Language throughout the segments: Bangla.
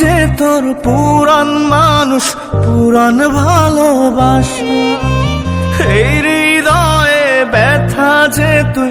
যে তোর পুরান মানুষ পুরান ভালোবাসা। এই হৃদয়ে ব্যথা যে তুই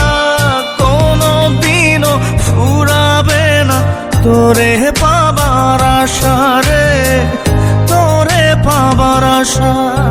তোরে পাবার আশা রে তোরে পাবার আশা।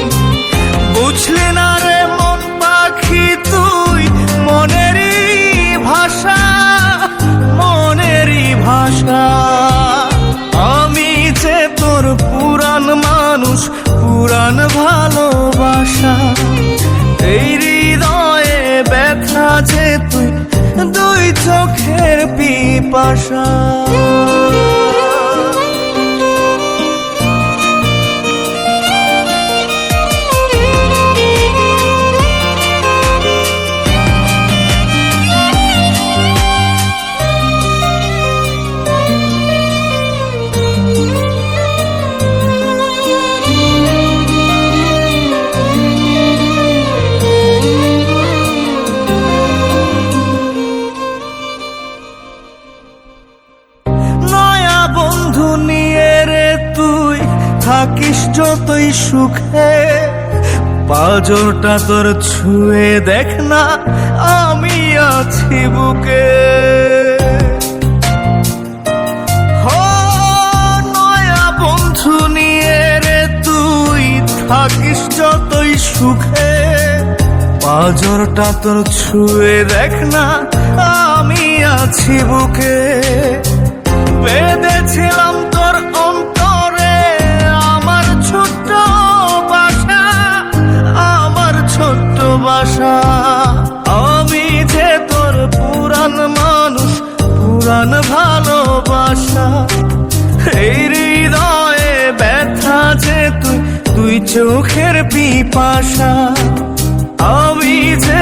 পিপাসা বন্ধু নিয়ে রে তুই থাকিস যতই সুখে। পাজরটা তোর ছুঁয়ে দেখ না, আমি আছি বুকে। নয়া বন্ধু নিয়ে রে তুই থাকিস যতই সুখে। পাজরটা তোর ছুঁয়ে দেখ না, আমি আছি বুকে। বেঁধেছিলাম তোর অন্তরে। আমার ছোট্ট বাসা, আমার ছোট্ট বাসা। আমি যে তোর পুরান মানুষ পুরান ভালোবাসা। এই হৃদয়ে ব্যথা যে তুই তুই চোখের পিপাসা। আমি যে